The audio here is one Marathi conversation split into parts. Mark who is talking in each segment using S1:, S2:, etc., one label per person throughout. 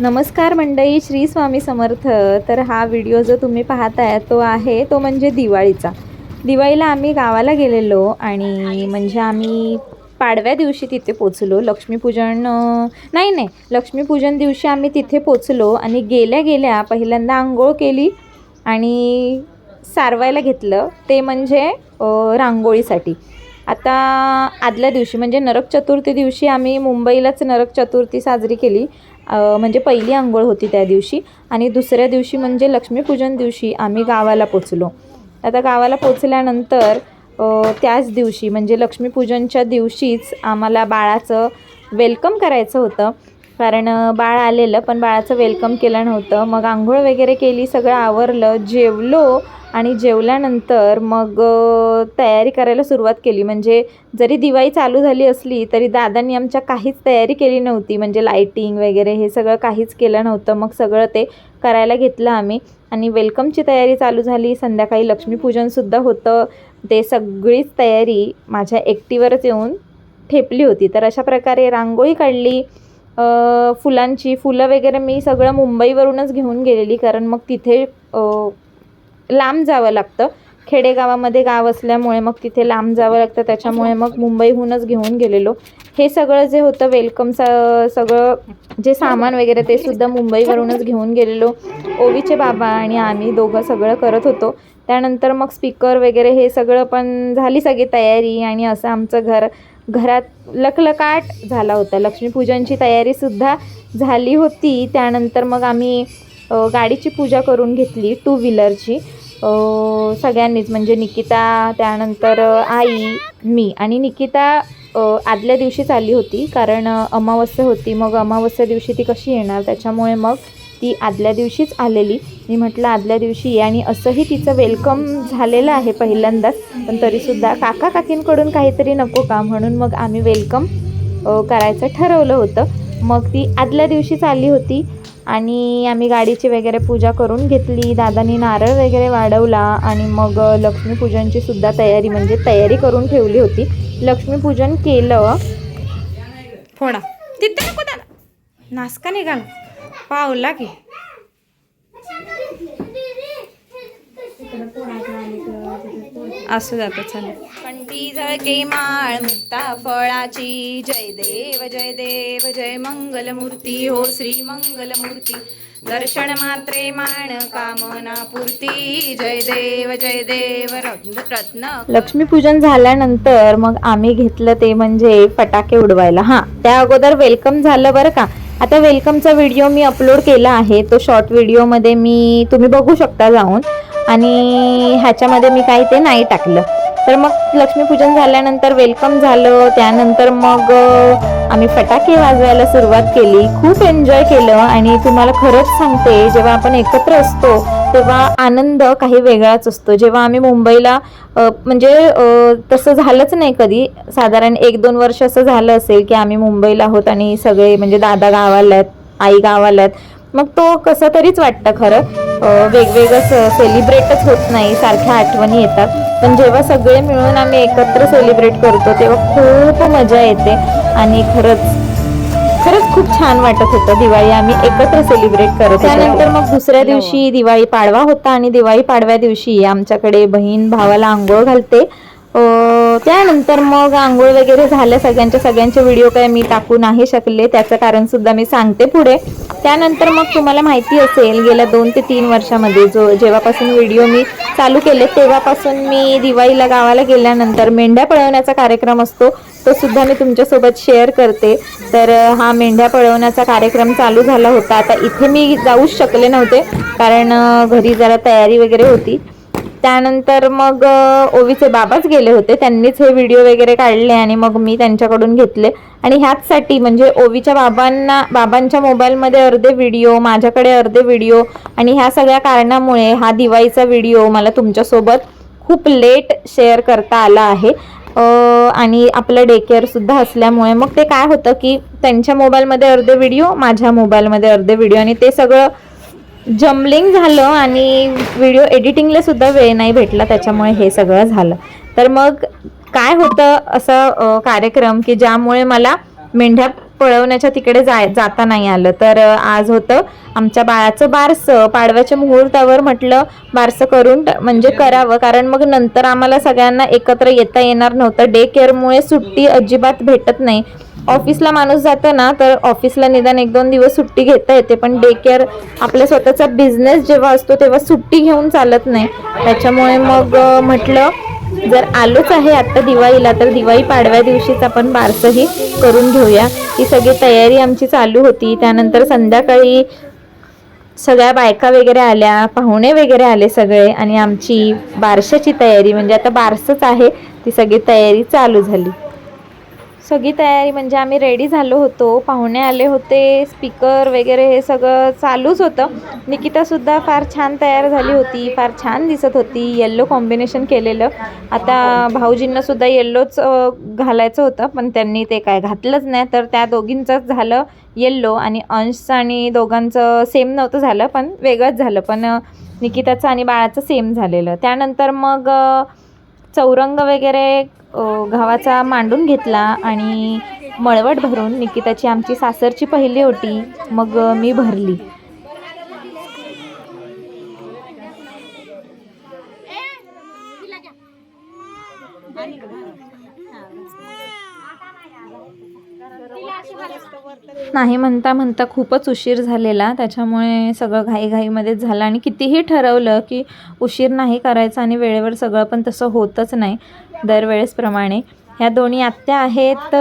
S1: नमस्कार मंडळी श्री स्वामी समर्थ. तर हा व्हिडिओ जो तुम्ही पाहताय तो आहे तो म्हणजे दिवाळीचा. दिवाळीला आम्ही गावाला गेलेलो आणि म्हणजे आम्ही पाडव्या दिवशी तिथे पोचलो लक्ष्मीपूजन नाही नाही लक्ष्मीपूजन दिवशी आम्ही तिथे पोचलो आणि गेल्या गेल्या पहिल्यांदा आंघोळ केली आणि सारवायला घेतलं. ते म्हणजे रांगोळीसाठी. आता आदल्या दिवशी म्हणजे नरक चतुर्थी दिवशी आम्ही मुंबईलाच नरक चतुर्थी साजरी केली. म्हणजे पहिली आंघोळ होती त्या दिवशी आणि दुसऱ्या दिवशी म्हणजे लक्ष्मीपूजन दिवशी आम्ही गावाला पोचलो. आता गावाला पोचल्यानंतर त्याच दिवशी म्हणजे लक्ष्मीपूजनच्या दिवशीच आम्हाला बाळाचं वेलकम करायचं होतं. कारण बाळ आलेलं पण बाळाचं वेलकम केलं नव्हतं. मग आंघोळ वगैरे केली सगळं आवरलं जेवलो आणि जेवल्यानंतर मग तयारी करायला सुरुवात केली. म्हणजे जरी दिवाळी चालू झाली असली तरी दादांनी आमच्या काहीच तयारी केली नव्हती. म्हणजे लाईटिंग वगैरे हे सगळं काहीच केलं नव्हतं. मग सगळं ते करायला घेतलं आम्ही. आणि वेलकमची तयारी चालू झाली. संध्याकाळी लक्ष्मीपूजनसुद्धा होतं. ते सगळीच तयारी माझ्या एकटीवरच येऊन ठेपली होती. तर अशा प्रकारे रांगोळी काढली. फुलांची फुलं वगैरे मी सगळं मुंबईवरूनच घेऊन गेलेली कारण मग तिथे लांब जावं लागतं. खेडेगावामध्ये गाव असल्यामुळे मग तिथे लांब जावं लागतं त्याच्यामुळे मग मुंबईहूनच घेऊन गेलेलो. हे सगळं जे होतं वेलकमचं सगळं जे सामान वगैरे ते सुद्धा मुंबईवरूनच घेऊन गेलेलो. ओवीचे बाबा आणि आम्ही दोघं सगळं करत होतो. त्यानंतर मग स्पीकर वगैरे हे सगळं पण झाली सगळी तयारी आणि असं आमचं घर घरात लखलकाट झाला होता. लक्ष्मीपूजनची तयारीसुद्धा झाली होती. त्यानंतर मग आम्ही गाडीची पूजा करून घेतली टू व्हीलरची सगळ्यांनीच म्हणजे निकिता त्यानंतर आई मी आणि निकिता आदल्या दिवशीच आली होती. कारण अमावस्या होती. मग अमावस्या दिवशी ती कशी येणार? त्याच्यामुळे मग ती आदल्या दिवशीच आलेली. मी म्हटलं आदल्या दिवशी ये. आणि असंही तिचं वेलकम झालेलं आहे पहिल्यांदाच. पण तरीसुद्धा काका काकींकडून काहीतरी नको का? म्हणून मग आम्ही वेलकम करायचं ठरवलं होतं. मग ती आदल्या दिवशीच आली होती आणि आम्ही गाडीची वगैरे पूजा करून घेतली. दादानी नारळ वगैरे वाढवला आणि मग लक्ष्मीपूजनची सुद्धा तयारी म्हणजे तयारी करून ठेवली होती. लक्ष्मीपूजन केलं. फोडा. तिथे नको त्याला नासका पावला की असं जातं चालेल कंठी झळके माळ मुक्ता फळाची. जय देव जय देव जय मंगलमूर्ती. हो श्री मंगलमूर्ती. दर्शन मात्रे मान कामना पूर्ती. जय देव जय देव रत्न रत्न लक्ष्मीपूजन झाल्यानंतर मग आम्ही घेतलं ते म्हणजे फटाके उडवायला. हां त्या अगोदर वेलकम झालं बरं का? आता वेलकमचा व्हिडिओ मी अपलोड केला आहे. तो शॉर्ट व्हिडिओमध्ये मी तुम्ही बघू शकता जाऊन. आणि ह्याच्यामध्ये मी काही ते नाही टाकलं. तर मग लक्ष्मीपूजन झाल्यानंतर वेलकम झालं. त्यानंतर मग आम्ही फटाके वाजवायला सुरुवात केली. खूप एन्जॉय केलं आणि तुम्हाला खरंच सांगते जेव्हा आपण एकत्र असतो तेव्हा आनंद काही वेगळाच असतो. जेव्हा आम्ही मुंबईला म्हणजे तसं झालंच नाही कधी. साधारण एक दोन वर्ष असं झालं असेल की आम्ही मुंबईला आहोत आणि सगळे म्हणजे दादा गावाला आहेत आई गावाला आहेत. मग तो कसं तरीच वाटतं खरं. अ, वेगवेगळं सेलिब्रेटच होत नाही सारख्या आठवणी येतात. पण जेव्हा सगळे मिळून आम्ही एकत्र सेलिब्रेट करतो तेव्हा खूप मजा येते. आणि खरंच खरंच खूप छान वाटत होतं. दिवाळी आम्ही एकत्र सेलिब्रेट करत. त्यानंतर मग दुसऱ्या दिवशी दिवाळी पाडवा होता आणि दिवाळी पाडव्या दिवशी आमच्याकडे बहीण भावाला आंघोळ घालते. त्यानंतर मग आंघोळ वगैरे झाल्या सगळ्यांच्या सगळ्यांचे व्हिडिओ काय मी टाकू नाही शकले त्याचं कारण सुद्धा मी सांगते पुढे. त्यानंतर मग तुम्हाला माहिती असेल गेल्या दोन ते तीन वर्षामध्ये जो जेव्हापासून व्हिडिओ मी चालू केले तेव्हापासून मी दिवाळीला गावाला गेल्यानंतर मेंढ्या पळवण्याचा कार्यक्रम असतो तो सुद्धा मी तुमच्यासोबत शेअर करते. तर हा मेंढ्या पळवण्याचा कार्यक्रम चालू झाला होता. आता इथे मी जाऊच शकले नव्हते कारण घरी जरा तयारी वगैरे होती. त्यानंतर मग ओवीचे बाबाच गेले होते. त्यांनीच हे व्हिडिओ वगैरे काढले आणि मग मी त्यांच्याकडून घेतले. आणि ह्याचसाठी म्हणजे ओवीच्या बाबांना बाबांच्या मोबाईलमध्ये अर्धे व्हिडिओ माझ्याकडे अर्धे व्हिडिओ आणि ह्या सगळ्या कारणामुळे हा दिवाळीचा व्हिडिओ मला तुमच्यासोबत खूप लेट शेअर करता आला आहे. आणि आपलं डे केअरसुद्धा असल्यामुळे मग ते काय होतं की त्यांच्या मोबाईलमध्ये अर्धे व्हिडिओ माझ्या मोबाईलमध्ये अर्धे व्हिडिओ आणि ते सगळं जमलिंग झालं आणि व्हिडिओ एडिटिंगला सुद्धा वेळ नाही भेटला त्याच्यामुळे हे सगळं झालं. तर मग काय होतं असं कार्यक्रम की ज्यामुळे मला मेंढ्या पळवण्याच्या तिकडे जाय जाता नाही आलं. तर आज होतं आमच्या बाळाचं बारसं पाडव्याच्या मुहूर्तावर म्हटलं बारसं करून म्हणजे करावं. कारण मग नंतर आम्हाला सगळ्यांना एकत्र येता येणार नव्हतं. डे केअरमुळे सुट्टी अजिबात भेटत नाही. ऑफिसला माणूस जातं ना तर ऑफिसला निदान एक दोन दिवस सुट्टी घेता येते पण डे केअर आपल्या स्वतःचा बिझनेस जेव्हा असतो तेव्हा सुट्टी घेऊन चालत नाही. त्याच्यामुळे मग म्हटलं जर आलोच आहे आत्ता दिवाळीला तर दिवाळी पाडव्या दिवशीच आपण बारसंही करून घेऊया. ही सगळी तयारी आमची चालू होती. त्यानंतर संध्याकाळी सगळ्या बायका वगैरे आल्या पाहुणे वगैरे आले सगळे आणि आमची बारशाची तयारी म्हणजे आता बारसंच आहे ती सगळी तयारी चालू झाली. सगळी तयारी म्हणजे आम्ही रेडी झालो होतो. पाहुणे आले होते स्पीकर वगैरे हे सगळं चालूच होतं. निकितासुद्धा फार छान तयार झाली होती फार छान दिसत होती येल्लो कॉम्बिनेशन केलेलं. आता भाऊजींनासुद्धा येल्लोच घालायचं होतं पण त्यांनी ते काय घातलंच नाही. तर त्या दोघींचंच झालं येल्लो आणि अंशचं आणि दोघांचं सेम नव्हतं झालं पण वेगळंच झालं. पण निकिताचं आणि बाळाचं सेम झालेलं. त्यानंतर मग चौरंग वगैरे अ, गव्हाचा मांडून घेतला आणि मळवट भरून निकिताची आमची सासरची पहिली होती मग मी भरली. नाही म्हणता म्हणता खूपच उशीर झालेला. त्याच्यामुळे सगळं घाईघाईमध्येच झालं आणि कितीही ठरवलं की उशीर नाही करायचा आणि वेळेवर सगळं पण तसं होतच नाही दरवेळेसप्रमाणे. ह्या दोन्ही आत्या आहेत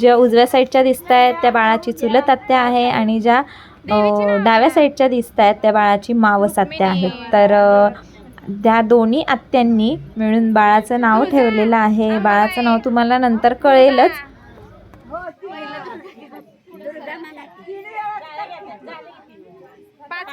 S1: ज्या उजव्या साईडच्या दिसत आहेत त्या बाळाची चुलत आत्या आहे आणि ज्या डाव्या साईडच्या दिसत आहेत त्या बाळाची मावस आत्या आहेत. तर त्या दोन्ही आत्यांनी मिळून बाळाचं नाव ठेवलेलं आहे. बाळाचं नाव तुम्हाला नंतर कळेलच पाच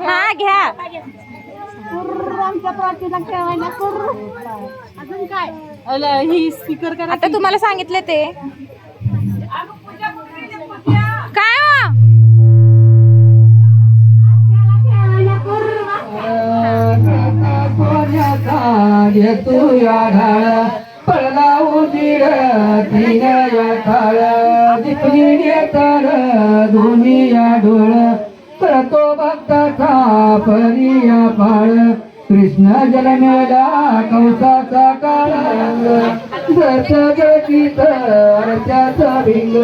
S1: हा घ्या.
S2: अजून काय? ही स्पीकर करा
S1: आता तुम्हाला सांगितले ते. काय हो?
S3: तुया ढाळ. पडला उजीर तीन या काळ. दिपली तर दोन्ही या डोळ. करतो भक्ताचा परिया पाळ. कृष्ण जलमेला कंसाचा काळ. जस गतीत अर्च्याच भिंग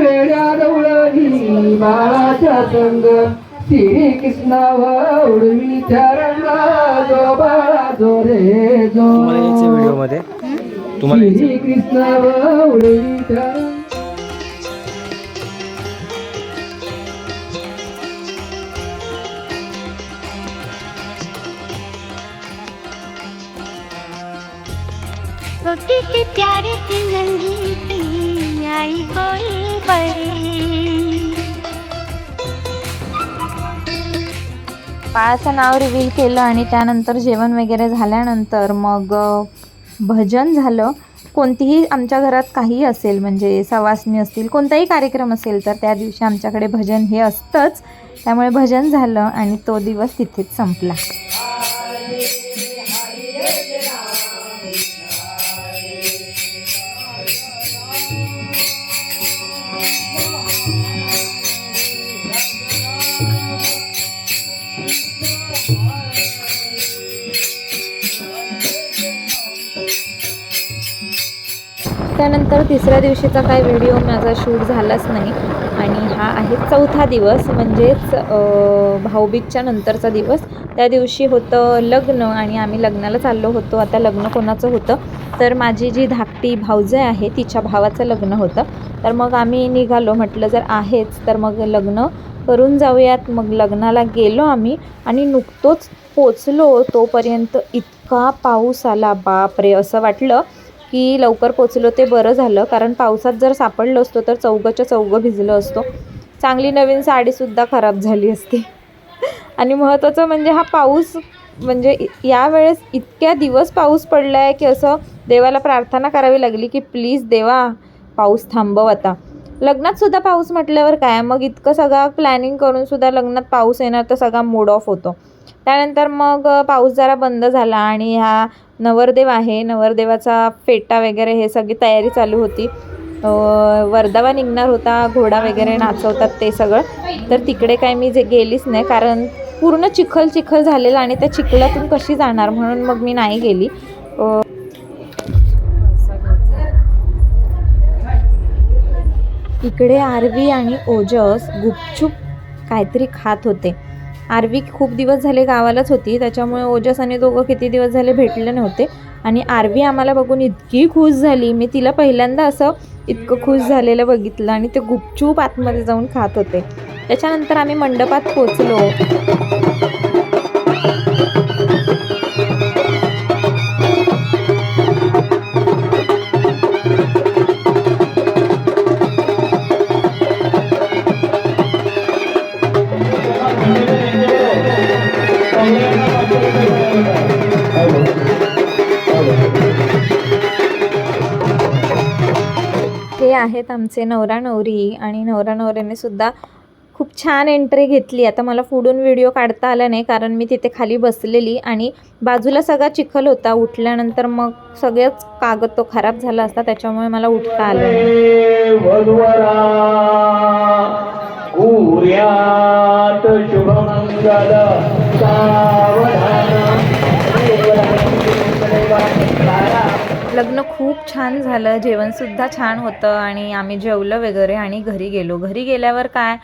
S3: वेड्या दौळणी बाळाच्या संग. श्री कृष्णाव उडवी रंगा जो बाळा जो रे जो
S4: तुम्हाला यायचं व्हिडिओमध्ये तुम्हाला यायचं
S3: श्री कृष्णाव उडवी रंगा
S2: छोटी सी प्यारी सी नन्ही सी आई कोई
S1: बाळाचं नाव रिव्हील केलं आणि त्यानंतर जेवण वगैरे झाल्यानंतर मग भजन झालं. कोणतीही आमच्या घरात काही असेल म्हणजे सवासणी असतील कोणताही कार्यक्रम असेल तर त्या दिवशी आमच्याकडे भजन हे असतंच. त्यामुळे भजन झालं आणि तो दिवस तिथेच संपला. त्यानंतर तिसऱ्या दिवशीचा काय व्हिडिओ माझा शूट झालाच नाही. आणि हा आहे चौथा दिवस म्हणजेच भाऊबीजच्या नंतरचा दिवस. त्या दिवशी होतं लग्न आणि आम्ही लग्नाला चाललो होतो. आता लग्न कोणाचं होतं? तर माझी जी धाकटी भाऊजय आहे तिच्या भावाचं लग्न होतं. तर मग आम्ही निघालो. म्हटलं जर आहेच तर मग लग्न करून जाऊयात. मग लग्नाला गेलो आम्ही आणि नुकतोच पोचलो. तोपर्यंत इतका पाऊस आला. बापरे! असं वाटलं की लवकर पोचलो ते बरं झालं. कारण पावसात जर सापडलो असतो तर चौघंच्या चौघं भिजलं असतो. चांगली नवीन साडीसुद्धा खराब झाली असती. आणि महत्त्वाचं म्हणजे हा पाऊस म्हणजे यावेळेस इतक्या दिवस पाऊस पडला आहे की असं देवाला प्रार्थना करावी लागली की प्लीज देवा पाऊस थांबव आता. लग्नातसुद्धा पाऊस म्हटल्यावर काय? मग इतकं सगळं प्लॅनिंग करूनसुद्धा लग्नात पाऊस येणार तर सगळा मूड ऑफ होतो. त्यानंतर मग पाऊस जरा बंद झाला आणि हा नवरदेव आहे. नवरदेवाचा फेटा वगैरे हे सगळी तयारी चालू होती. वर्धावा निघणार होता. घोडा वगैरे नाचवतात ते सगळं. तर तिकडे काय मी जे गेलीच नाही. कारण पूर्ण चिखल चिखल झालेला आणि त्या चिखलातून कशी जाणार म्हणून मग मी नाही गेली. इकडे आरवी आणि ओजस गुपचूप काहीतरी खात होते. आरवी खूप दिवस झाले गावालाच होती त्याच्यामुळे ओजस आणि दोघं किती दिवस झाले भेटले नव्हते. आणि आरवी आम्हाला बघून इतकी खुश झाली. मी तिला पहिल्यांदा असं इतकं खुश झालेलं बघितलं आणि ते गुपचूप आतमध्ये जाऊन खात होते. त्याच्यानंतर आम्ही मंडपात पोचलो. आहेत आमचे नवरा नवरी आणि नवरा नवऱ्याने सुद्धा खूप छान एंट्री घेतली. आता मला पुढून व्हिडिओ काढता आला नाही कारण मी तिथे खाली बसलेली आणि बाजूला सगळा चिखल होता. उठल्यानंतर मग सगळेच कागद तो खराब झाला असता त्याच्यामुळे मला उठता आलं लग्न खूप छान झालं. जेवणसुद्धा छान होतं आणि आम्ही जेवलं वगैरे आणि घरी गेलो. घरी गेल्यावर काय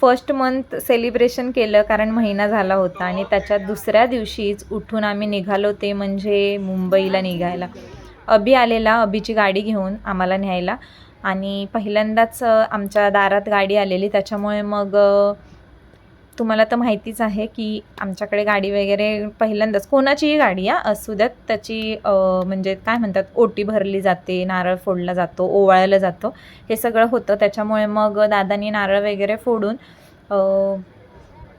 S1: फर्स्ट मंथ सेलिब्रेशन केलं कारण महिना झाला होता आणि त्याच्या दुसऱ्या दिवशीच उठून आम्ही निघालो ते म्हणजे मुंबईला निघायला. अबी आलेला अबीची गाडी घेऊन आम्हाला न्यायला आणि पहिल्यांदाच आमच्या दारात गाडी आलेली. त्याच्यामुळे मग तुम्हाला तर माहितीच आहे की आमच्याकडे गाडी वगैरे पहिल्यांदाच कोणाचीही गाडी या असू द्यात त्याची म्हणजे काय म्हणतात ओटी भरली जाते नारळ फोडला जातो ओवाळलं जातो हे सगळं होतं. त्याच्यामुळे मग दादानी नारळ वगैरे फोडून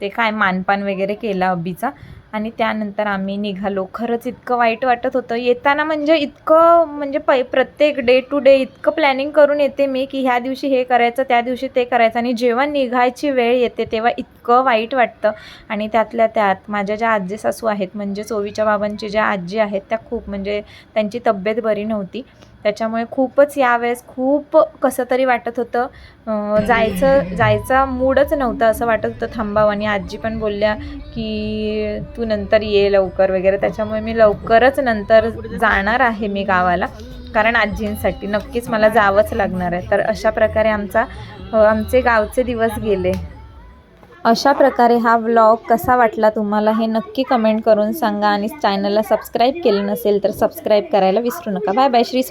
S1: ते काय मानपान वगैरे केला अब्बीचा आणि त्यानंतर आम्ही निघालो. खरंच इतकं वाईट वाटत होतं. येताना म्हणजे इतकं म्हणजे पै प्रत्येक डे टू डे इतकं प्लॅनिंग करून येते मी की ह्या दिवशी हे करायचं त्या दिवशी ते करायचं आणि जेव्हा निघायची वेळ येते तेव्हा इतकं वाईट वाटतं. आणि त्यातल्या त्यात माझ्या ज्या आजी सासू आहेत म्हणजे चोवीच्या बाबांची ज्या आजी आहेत त्या खूप म्हणजे त्यांची तब्येत बरी नव्हती. त्याच्यामुळे खूपच यावेळेस खूप कसं तरी वाटत होतं. जायचं जायचा मूडच नव्हता असं वाटत होतं थांबावं. आणि आजी पण बोलल्या की तू नंतर ये लवकर वगैरे. त्याच्यामुळे मी लवकरच नंतर जाणार आहे मी गावाला. कारण आजींसाठी नक्कीच मला जावंच लागणार आहे. तर अशा प्रकारे आमचा आमचे गावचे दिवस गेले. अशा प्रकारे हा व्लॉग कसा वाटला तुम्हाला हे नक्की कमेंट करून सांगा. आणि चॅनलला सबस्क्राईब केलं नसेल तर सबस्क्राईब करायला विसरू नका. Bye bye. श्री